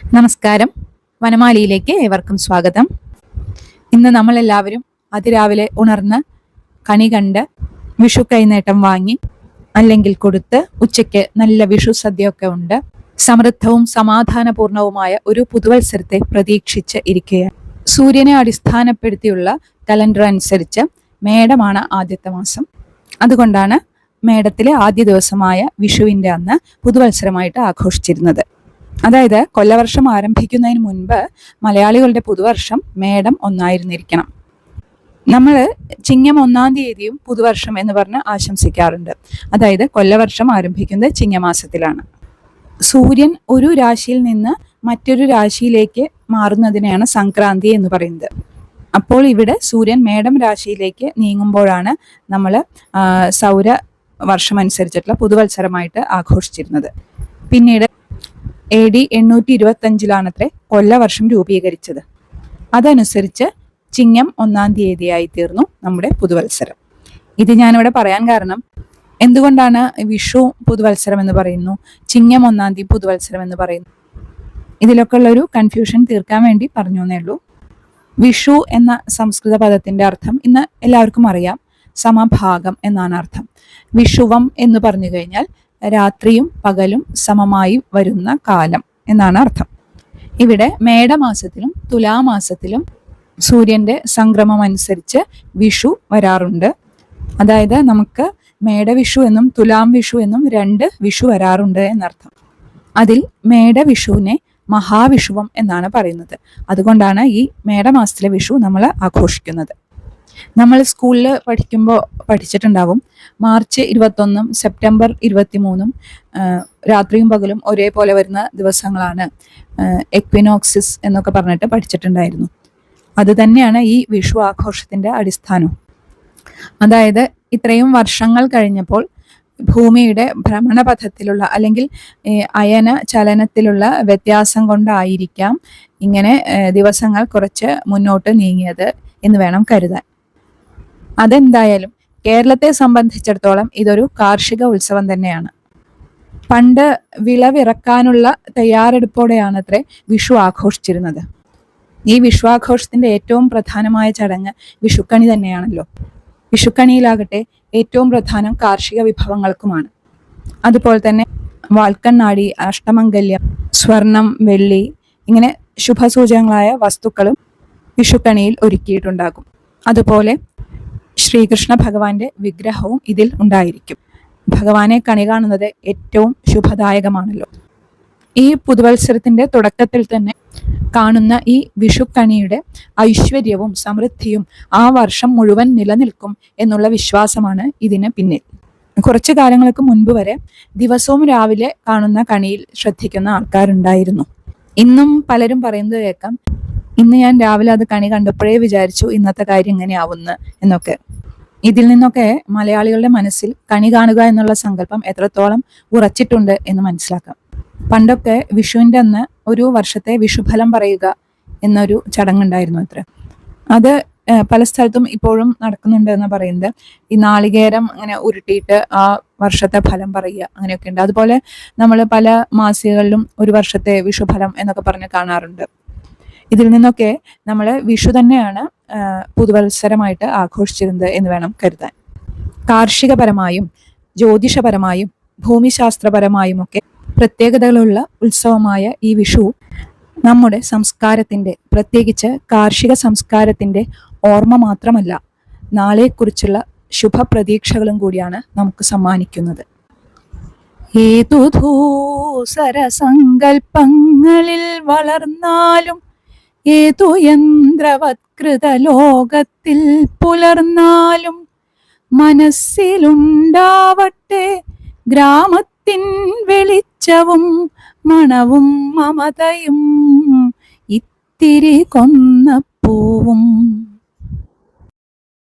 നമസ്കാരം. വനമാലിയിലേക്ക് ഏവർക്കും സ്വാഗതം. ഇന്ന് നമ്മളെല്ലാവരും അതിരാവിലെ ഉണർന്ന് കണി കണ്ട് വിഷു കൈനേട്ടം വാങ്ങി അല്ലെങ്കിൽ കൊടുത്ത് ഉച്ചയ്ക്ക് നല്ല വിഷു സദ്യയൊക്കെ ഉണ്ട്. സമൃദ്ധവും സമാധാനപൂർണവുമായ ഒരു പുതുവത്സരത്തെ പ്രതീക്ഷിച്ച് ഇരിക്കുകയാണ്. സൂര്യനെ അടിസ്ഥാനപ്പെടുത്തിയുള്ള കലണ്ടർ അനുസരിച്ച് മേടമാണ് ആദ്യത്തെ മാസം. അതുകൊണ്ടാണ് മേടത്തിലെ ആദ്യ ദിവസമായ വിഷുവിന്റെ അന്ന് പുതുവത്സരമായിട്ട് ആഘോഷിച്ചിരുന്നത്. അതായത് കൊല്ലവർഷം ആരംഭിക്കുന്നതിന് മുൻപ് മലയാളികളുടെ പുതുവർഷം മേടം ഒന്നായിരുന്നിരിക്കണം. നമ്മൾ ചിങ്ങം ഒന്നാം തീയതിയും പുതുവർഷം എന്ന് പറഞ്ഞ് ആശംസിക്കാറുണ്ട്. അതായത് കൊല്ലവർഷം ആരംഭിക്കുന്നത് ചിങ്ങമാസത്തിലാണ്. സൂര്യൻ ഒരു രാശിയിൽ നിന്ന് മറ്റൊരു രാശിയിലേക്ക് മാറുന്നതിനെയാണ് സംക്രാന്തി എന്ന് പറയുന്നത്. അപ്പോൾ ഇവിടെ സൂര്യൻ മേടം രാശിയിലേക്ക് നീങ്ങുമ്പോഴാണ് നമ്മൾ സൗര വർഷമനുസരിച്ചിട്ടുള്ള പുതുവത്സരമായിട്ട് ആഘോഷിച്ചിരുന്നത്. പിന്നീട് എ ഡി എണ്ണൂറ്റി ഇരുപത്തഞ്ചിലാണത്രേ കൊല്ലവർഷം രൂപീകരിച്ചത്. അതനുസരിച്ച് ചിങ്ങം ഒന്നാം തീയതിയായി തീർന്നു നമ്മുടെ പുതുവത്സരം. ഇത് ഞാനിവിടെ പറയാൻ കാരണം എന്തുകൊണ്ടാണ് വിഷു പുതുവത്സരം എന്ന് പറയുന്നു? ചിങ്ങം ഒന്നാം തീയതി പുതുവത്സരം എന്ന് പറയുന്നു? ഇതിലൊക്കെ ഉള്ള ഒരു കൺഫ്യൂഷൻ തീർക്കാൻ വേണ്ടി പറഞ്ഞു എന്നേ ഉള്ളൂ. വിഷു എന്ന സംസ്കൃത പദത്തിന്റെ അർത്ഥം ഇന്ന് എല്ലാവർക്കും അറിയാം. സമഭാഗം എന്നാണ് അർത്ഥം. വിഷുവം എന്ന് പറഞ്ഞു കഴിഞ്ഞാൽ രാത്രിയും പകലും സമമായി വരുന്ന കാലം എന്നാണ് അർത്ഥം. ഇവിടെ മേടമാസത്തിലും തുലാമാസത്തിലും സൂര്യന്റെ സംക്രമം അനുസരിച്ച് വിഷു വരാറുണ്ട്. അതായത് നമുക്ക് മേടവിഷു എന്നും തുലാം വിഷു എന്നും രണ്ട് വിഷു വരാറുണ്ട് എന്നർത്ഥം. അതിൽ മേടവിഷുവിനെ മഹാവിഷുവം എന്നാണ് പറയുന്നത്. അതുകൊണ്ടാണ് ഈ മേടമാസത്തിലെ വിഷു നമ്മൾ ആഘോഷിക്കുന്നത്. നമ്മൾ സ്കൂളിൽ പഠിക്കുമ്പോൾ പഠിച്ചിട്ടുണ്ടാവും. മാർച്ച് ഇരുപത്തൊന്നും സെപ്റ്റംബർ ഇരുപത്തിമൂന്നും രാത്രിയും പകലും ഒരേപോലെ വരുന്ന ദിവസങ്ങളാണ് എക്വിനോക്സിസ് എന്നൊക്കെ പറഞ്ഞിട്ട് പഠിച്ചിട്ടുണ്ടായിരുന്നു. അത് തന്നെയാണ് ഈ വിഷു ആഘോഷത്തിന്റെ അടിസ്ഥാനം. അതായത് ഇത്രയും വർഷങ്ങൾ കഴിഞ്ഞപ്പോൾ ഭൂമിയുടെ ഭ്രമണപഥത്തിലുള്ള അല്ലെങ്കിൽ അയന ചലനത്തിലുള്ള വ്യത്യാസം കൊണ്ടായിരിക്കാം ഇങ്ങനെ ദിവസങ്ങൾ കുറച്ച് മുന്നോട്ട് നീങ്ങിയത് എന്ന് വേണം കരുതാൻ. അതെന്തായാലും കേരളത്തെ സംബന്ധിച്ചിടത്തോളം ഇതൊരു കാർഷിക ഉത്സവം തന്നെയാണ്. പണ്ട് വിളവിറക്കാനുള്ള തയ്യാറെടുപ്പോടെയാണ് അത്രേ വിഷു ആഘോഷിച്ചിരുന്നത്. ഈ വിശ്വാഘോഷത്തിന്റെ ഏറ്റവും പ്രധാനമായ ചടങ്ങ് വിഷുക്കണി തന്നെയാണല്ലോ. വിഷുക്കണിയിലാകട്ടെ ഏറ്റവും പ്രധാനം കാർഷിക വിഭവങ്ങൾക്കുമാണ്. അതുപോലെ തന്നെ വാൽക്കണ്ണാടി അഷ്ടമംഗല്യം സ്വർണം വെള്ളി ഇങ്ങനെ ശുഭസൂചകങ്ങളായ വസ്തുക്കളും വിഷുക്കണിയിൽ ഒരുക്കിയിട്ടുണ്ടാകും. അതുപോലെ ശ്രീകൃഷ്ണ ഭഗവാന്റെ വിഗ്രഹവും ഇതിൽ ഉണ്ടായിരിക്കും. ഭഗവാനെ കണി കാണുന്നത് ഏറ്റവും ശുഭദായകമാണല്ലോ. ഈ പുതുവത്സരത്തിന്റെ തുടക്കത്തിൽ തന്നെ കാണുന്ന ഈ വിഷുക്കണിയുടെ ഐശ്വര്യവും സമൃദ്ധിയും ആ വർഷം മുഴുവൻ നിലനിൽക്കും എന്നുള്ള വിശ്വാസമാണ് ഇതിന് പിന്നിൽ. കുറച്ചു കാലങ്ങൾക്ക് മുൻപ് വരെ ദിവസവും രാവിലെ കാണുന്ന കണിയിൽ ശ്രദ്ധിക്കുന്ന ആൾക്കാരുണ്ടായിരുന്നു. ഇന്നും പലരും പറയുന്നത് കേൾക്കാം ഇന്ന് ഞാൻ രാവിലെ അത് കണി കണ്ടപ്പോഴേ വിചാരിച്ചു ഇന്നത്തെ കാര്യം എങ്ങനെയാവുന്നു എന്നൊക്കെ. ഇതിൽ നിന്നൊക്കെ മലയാളികളുടെ മനസ്സിൽ കണി കാണുക എന്നുള്ള സങ്കല്പം എത്രത്തോളം ഉറച്ചിട്ടുണ്ട് എന്ന് മനസ്സിലാക്കാം. പണ്ടൊക്കെ വിഷുവിന്റെ അന്ന് ഒരു വർഷത്തെ വിഷുഫലം പറയുക എന്നൊരു ചടങ്ങുണ്ടായിരുന്നു അത്ര. അത് പല സ്ഥലത്തും ഇപ്പോഴും നടക്കുന്നുണ്ട് എന്ന് പറയുന്നത്. ഈ നാളികേരം അങ്ങനെ ഉരുട്ടിയിട്ട് ആ വർഷത്തെ ഫലം പറയുക അങ്ങനെയൊക്കെ ഉണ്ട്. അതുപോലെ നമ്മൾ പല മാസികകളിലും ഒരു വർഷത്തെ വിഷുഫലം എന്നൊക്കെ പറഞ്ഞ് കാണാറുണ്ട്. ഇതിൽ നിന്നൊക്കെ നമ്മൾ വിഷു തന്നെയാണ് പുതുവത്സരമായിട്ട് ആഘോഷിച്ചിരുന്നത് എന്ന് വേണം കരുതാൻ. കാർഷികപരമായും ജ്യോതിഷപരമായും ഭൂമിശാസ്ത്രപരമായും ഒക്കെ പ്രത്യേകതകളുള്ള ഉത്സവമായ ഈ വിഷു നമ്മുടെ സംസ്കാരത്തിന്റെ പ്രത്യേകിച്ച് കാർഷിക സംസ്കാരത്തിന്റെ ഓർമ്മ മാത്രമല്ല നാളെക്കുറിച്ചുള്ള ശുഭപ്രതീക്ഷകളും കൂടിയാണ് നമുക്ക് സമ്മാനിക്കുന്നത്. ഏതു സങ്കല്പങ്ങളിൽ വളർന്നാലും ഏതു യന്ത്രവത്കൃത ലോകത്തിൽ പുലർന്നാലും മനസ്സിലുണ്ടാവട്ടെ ഗ്രാമത്തിൻ വെളിച്ചവും മണവും മമതയും. ഇത്തിരി കൊന്നപ്പൂവും